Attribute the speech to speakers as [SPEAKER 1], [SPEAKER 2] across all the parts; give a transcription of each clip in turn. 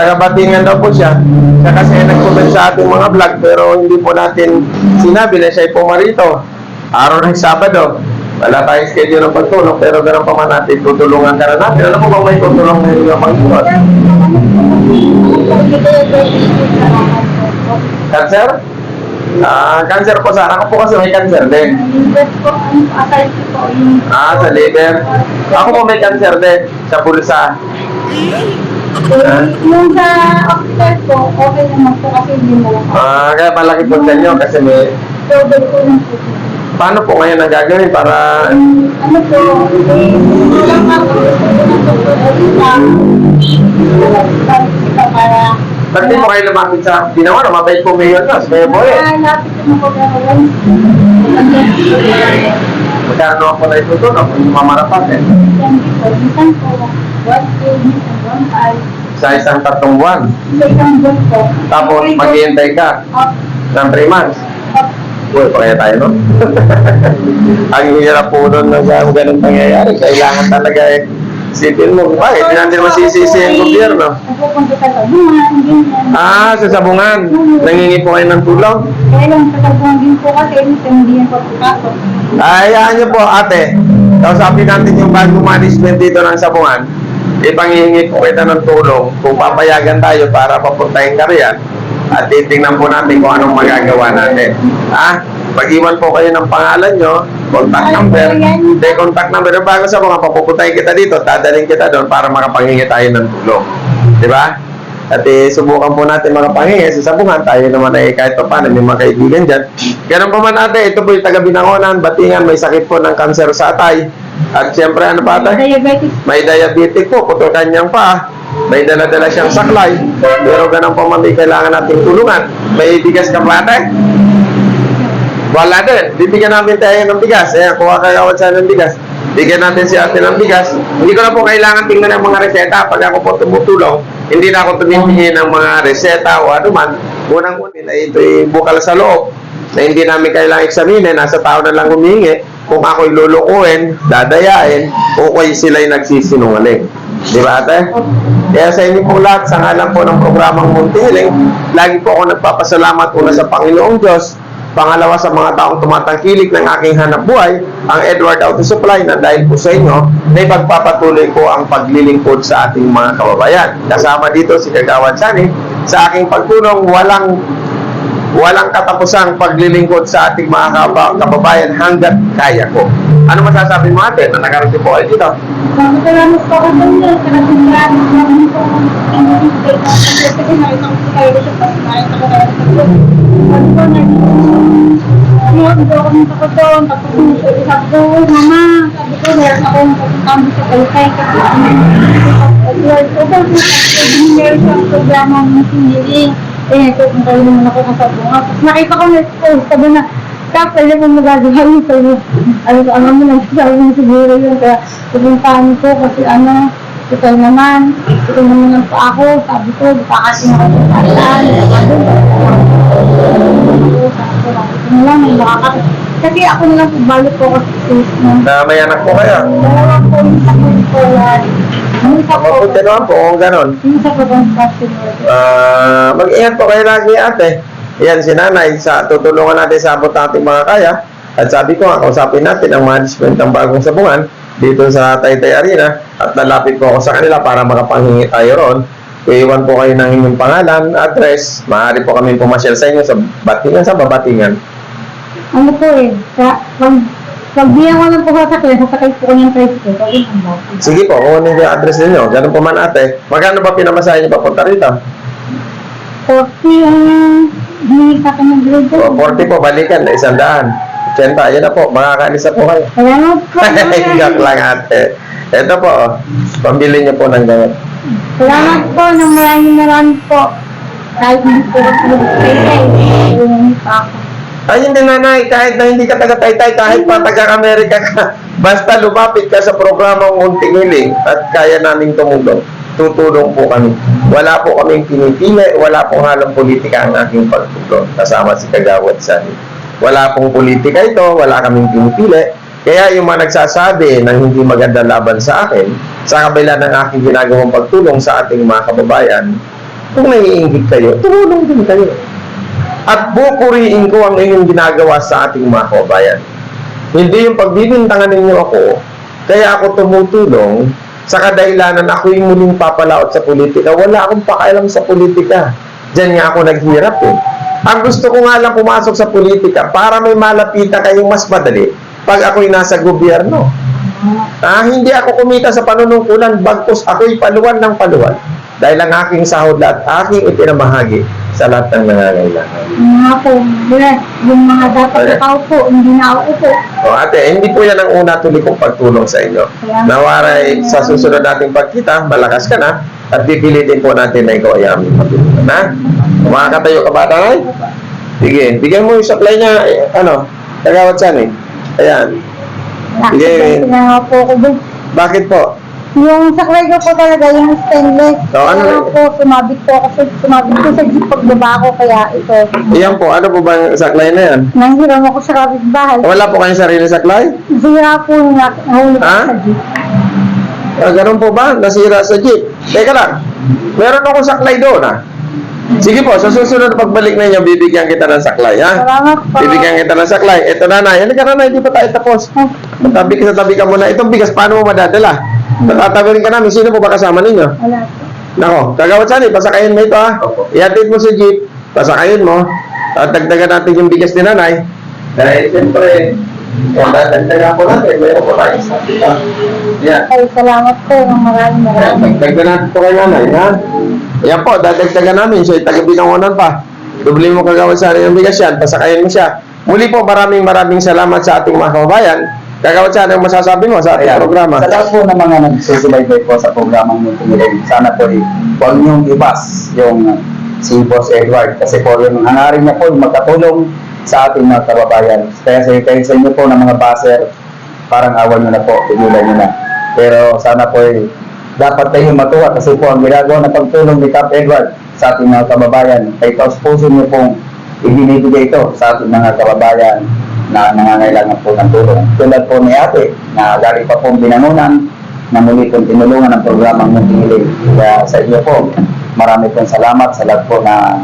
[SPEAKER 1] Taga-batingan daw po siya. Siya kasi nag-comment sa ating mga vlog pero hindi po natin sinabi na siya ay pumarito. Araw ng Sabado. Wala tayong schedule ng pagtulong pero ganun pa man natin tutulungan ka na natin. Alam mo ba may tutulong na yung Panginoon? Cancer? Ah, cancer po sana. Ako po kasi may cancer din. Ah, sa liver. Ako po may cancer din. Sa pulsa.
[SPEAKER 2] Yung sa officer ko, okay naman po kasi hindi mo lang.
[SPEAKER 1] Ah, kaya malaki po sa inyo kasi may...
[SPEAKER 2] Double ko lang po.
[SPEAKER 1] Paano po ngayon ang gagawin para...
[SPEAKER 2] Ano po, eh, walang ako, para
[SPEAKER 1] Ba't di po kayo lumapit sa ginawa? Mabait po mayor na. May po eh.
[SPEAKER 2] Lapit ko po gano'n.
[SPEAKER 1] Magkano ako na ito doon? Ako yung mamarapat eh.
[SPEAKER 2] Minsan po, one one five.
[SPEAKER 1] Sa isang tatlong buwan.
[SPEAKER 2] Sa isang buwan po.
[SPEAKER 1] Tapos maghihintay ka
[SPEAKER 2] Up,
[SPEAKER 1] ng 3 months.
[SPEAKER 2] up.
[SPEAKER 1] Uy, pa kaya tayo no? ang hirap po doon na sa ganun pangyayari. Kailangan talaga eh. Sipin mo, bakit? Hindi natin masisisi ang gobyerno.
[SPEAKER 2] Sa ganyan.
[SPEAKER 1] Ah, sa sabungan. Nangingi po kayo ng tulong?
[SPEAKER 2] Kaya lang sa tabungan din po kasi, minsan hindi yan papapasok.
[SPEAKER 1] Ay, niyo po, ate. Kausapin natin yung bagong management dito ng sabungan. Ipanghihingi po kita ng tulong kung papayagan tayo para papuntahin ka riyan. At titingnan po natin kung anong magagawa natin. Ah, pag-iwan po kayo ng pangalan nyo, contact number. Hindi, contact number. Bago sa mga papupuntahin kita dito, dadaling kita doon para makapanghingi tayo ng tulong. Di ba? At eh, subukan po natin makapanghingi sa sabungan. Tayo naman ay kahit pa paano, may mga kaibigan dyan. Ganun pa man ate, ito po yung taga Binangonan, Batingan, may sakit po ng kanser sa atay. At siyempre, ano pa ate?
[SPEAKER 2] Diabetes
[SPEAKER 1] May diabetic po, putol kanyang pa. May dala-dala siyang saklay. Pero ganun pa man, may kailangan nating tulungan. May bigas ka pa ate? Wala din. Bibigyan namin tayo ng bigas. Eh, kuha kayo ako sa ng bigas. Bigyan natin si ate ng bigas. Hindi ko na po kailangan tingnan ng mga reseta. Pag ako po tumutulong, hindi na ako tumitingin ng mga reseta o ano man. Unang-unin ay ito'y bukal sa loob na hindi namin kailangan eksaminin. Nasa tao na lang humingi. Kung ako'y lulukuhin, dadayain, o kung sila'y nagsisinungaling. Di ba ate? Kaya sa inyo pong lahat, sa ngalan po ng programang Muntihiling, lagi po ako nagpapasalamat una sa Panginoong Diyos Pangalawa sa mga taong tumatangkilik ng aking hanap buhay, ang Edward Auto Supply na dahil po sa inyo, na ipagpapatuloy ko ang paglilingkod sa ating mga kababayan. Kasama dito si Kagawad Sani, sa aking pagtulong walang walang katapusang paglilingkod sa ating mga kaba- kababayan hanggat kaya ko. Ano masasabi mo ate na nakarating po kayo dito?
[SPEAKER 2] Salamat po ako doon yun. Salamat maraming maraming po. Kasi nakita ko Kylie sa pas. Nakita ko ko na ano, hindi ako nito ko doon. Tapos sabi ko, "Uy, mama, sabi ko, meron ako nagkakambi sa meron siyang programa ng siniling. Eh, ito kung kayo naman ako kasabunga. Tapos nakita ko na post, sabi na, Kap, pwede mo magagawa yun sa'yo. Ano ko, alam mo, nagsasabi mo siguro yun. Kaya pupuntahan ko kasi ano, ito naman, ito naman ang pa ako. Sabi ko, baka kasi sa talaan. Sabi ko, ko, lang, may makakapit. Kasi ako na lang balik ko kasi mo.
[SPEAKER 1] Na may anak po kayo?
[SPEAKER 2] Dalawa po yung sa Kulipolan. Yung isa po,
[SPEAKER 1] naman po kung ganon.
[SPEAKER 2] isa po bang customer.
[SPEAKER 1] Ah, mag-ingat po kayo lagi ate. Yan si nanay, sa tutulungan natin sa abot nating mga kaya. At sabi ko nga, kausapin natin ang management ng bagong sabungan dito sa Taytay Arena at nalapit po ako sa kanila para makapanghingi tayo ron. Iiwan po kayo ng inyong pangalan, address. Maaari po kami pumasyal sa inyo sa Batingan, sa Babatingan.
[SPEAKER 2] Ano po eh, sa, pag, pag ko lang po sasakyan, sasakay po ko ng tricycle, so yun ang.
[SPEAKER 1] Sige po, kunin ko yung address ninyo. Ganun po man ate. Magkano ba pinamasahin niyo papunta rito?
[SPEAKER 2] 40 ang hindi sa akin ng grade.
[SPEAKER 1] O, 40 po, balikan isang daan. 80, yan na po, makakaalis na po kayo.
[SPEAKER 2] Salamat po.
[SPEAKER 1] Joke lang ate. Ito po, oh. pambili niyo po ng gamit.
[SPEAKER 2] Salamat po ng maraming maraming po. Kahit hindi po ako pa ako.
[SPEAKER 1] Ay, hindi nanay, kahit na hindi ka taga-taytay, kahit pa taga-Amerika ka, basta lumapit ka sa programang Munting Hiling at kaya naming tumulong, tutulong po kami. Wala po kaming pinipili, wala pong halong politika ang aking pagtulong. Kasama si Kagawad Sani. Wala pong politika ito, wala kaming pinipili. Kaya yung mga nagsasabi ng hindi maganda laban sa akin, sa kabila ng aking ginagawang pagtulong sa ating mga kababayan, kung naiingit kayo, tumulong din kayo. At bupuriin ko ang inyong ginagawa sa ating mga kabayan. Hindi yung pagbibintangan ninyo ako, kaya ako tumutulong sa kadahilanan ako yung muling papalaot sa politika. Wala akong pakialam sa politika. Diyan nga ako naghirap eh. Ang gusto ko nga lang pumasok sa politika para may malapitan kayong mas madali pag ako'y nasa gobyerno. Ah, hindi ako kumita sa panunungkulan bagkus ako'y paluwan ng paluwan dahil ang aking sahod at aking ipinamahagi sa lahat ng nangangailangan.
[SPEAKER 2] Yung mga po, yes, yung mga dapat
[SPEAKER 1] Okay.
[SPEAKER 2] ikaw po, hindi na ako po.
[SPEAKER 1] O ate, hindi po yan ang una tuloy kong pagtulong sa inyo. Nawaray sa susunod nating pagkita, malakas ka na at pipilitin po natin na ikaw ay aming matulungan. Ha? Makakatayo ka ba, tanay? Sige, bigyan mo yung supply niya, eh, ano, kagawad saan eh. Ayan. Sige.
[SPEAKER 2] Nakakita na nga po ako.
[SPEAKER 1] Bakit po?
[SPEAKER 2] Yung saklay ko po talaga, yung stainless.
[SPEAKER 1] Oh, ano
[SPEAKER 2] Kaya po, sumabit po ako sa, sumabit ko sa jeep pagbaba ko, kaya ito.
[SPEAKER 1] Iyan po, ano po ba yung saklay na yan?
[SPEAKER 2] Nanghiram ako sa kapitbahay.
[SPEAKER 1] Wala po kayong sarili saklay?
[SPEAKER 2] Sira po yung nak- nahulog
[SPEAKER 1] Ha?
[SPEAKER 2] ako sa jeep.
[SPEAKER 1] Ah, ganun po ba? Nasira sa jeep. Teka lang. Meron akong saklay doon, ha? Sige po, sa susunod na pagbalik ninyo, bibigyan kita ng saklay, ha?
[SPEAKER 2] Salamat po.
[SPEAKER 1] Bibigyan kita ng saklay. Ito nanay. Halika nanay, hindi pa tayo tapos.
[SPEAKER 2] Ay,
[SPEAKER 1] Tabi ka sa tabi ka muna. Itong bigas, paano mo madadala? Natatabi rin ka namin. Sino po ba kasama ninyo?
[SPEAKER 2] Wala po.
[SPEAKER 1] Nako, kagawad sani, pasakayin mo ito ha. Ihatid mo sa jeep, pasakayin mo. At dagdagan natin yung bigas ni nanay. Dahil siyempre, kung dadagdagan po natin, mayroon po tayo sa atin. Yan.
[SPEAKER 2] Ay, salamat po. Maraming maraming.
[SPEAKER 1] Dagdagan natin ito kay nanay, ha? Yan po, dadagdagan namin. So, itagabinangonan pa. Dubli mo kagawad sa yung bigas yan, pasakayin mo siya. Muli po, maraming maraming salamat sa ating mga kababayan. Kagawad sa ang masasabi mo sa ating programa.
[SPEAKER 3] Sa lahat po ng mga nagsusubaybay po sa programang Multimilen, sana po eh, huwag niyong ibas yung si Boss Edward kasi po yung hangarin niya po yung magkatulong sa ating mga kababayan. Kaya sa kayo sa inyo po ng mga baser, parang awan niyo na po, tigilan niyo na. Pero sana po eh, dapat kayo matuwa kasi po ang ginagawa na pagtulong ni Cap Edward sa ating mga kababayan, kay taos puso niyo pong ibinibigay ito sa ating mga kababayan na nangangailangan po ng tulong. Tulad po ni ate na galing pa pong binanunan na muli pong tinulungan ng programang Muntingilig. Kaya sa inyo po, marami pong salamat sa lahat po na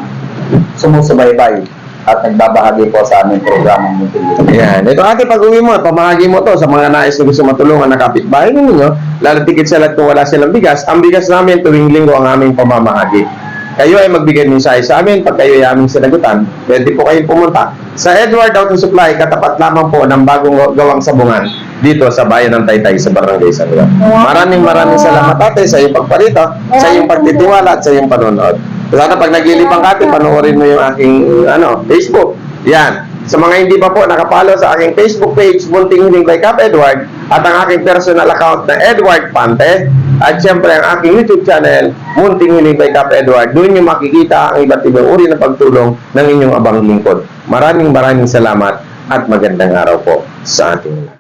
[SPEAKER 3] sumusubaybay at nagbabahagi po sa aming programang Muntingilig.
[SPEAKER 1] Yan. Ito ate, pag uwi mo, pamahagi mo to sa mga nais na gusto matulungan na kapitbahay ninyo, lalo tigit sa lahat kung wala silang bigas, ang bigas namin tuwing linggo ang aming pamamahagi. Kayo ay magbigay mensahe sa amin pag kayo ay aming sinagutan. Pwede po kayong pumunta sa Edward Auto Supply, katapat lamang po ng bagong gawang sabungan dito sa bayan ng Taytay sa Barangay San Juan. Maraming maraming salamat ate sa iyong pagparito, sa iyong pagtitiwala at sa iyong panonood. Sana pag nagilibang ka ate, panoorin mo yung aking ano, Facebook. Yan. Sa mga hindi pa po nakapalo sa aking Facebook page, Bunting Hiling by Cap Edward, at ang aking personal account na Edward Pante, at syempre ang aking YouTube channel, Munting Hiling by Cap Edward, doon nyo makikita ang iba't ibang uri ng pagtulong ng inyong abang lingkod. Maraming maraming salamat at magandang araw po sa ating lahat.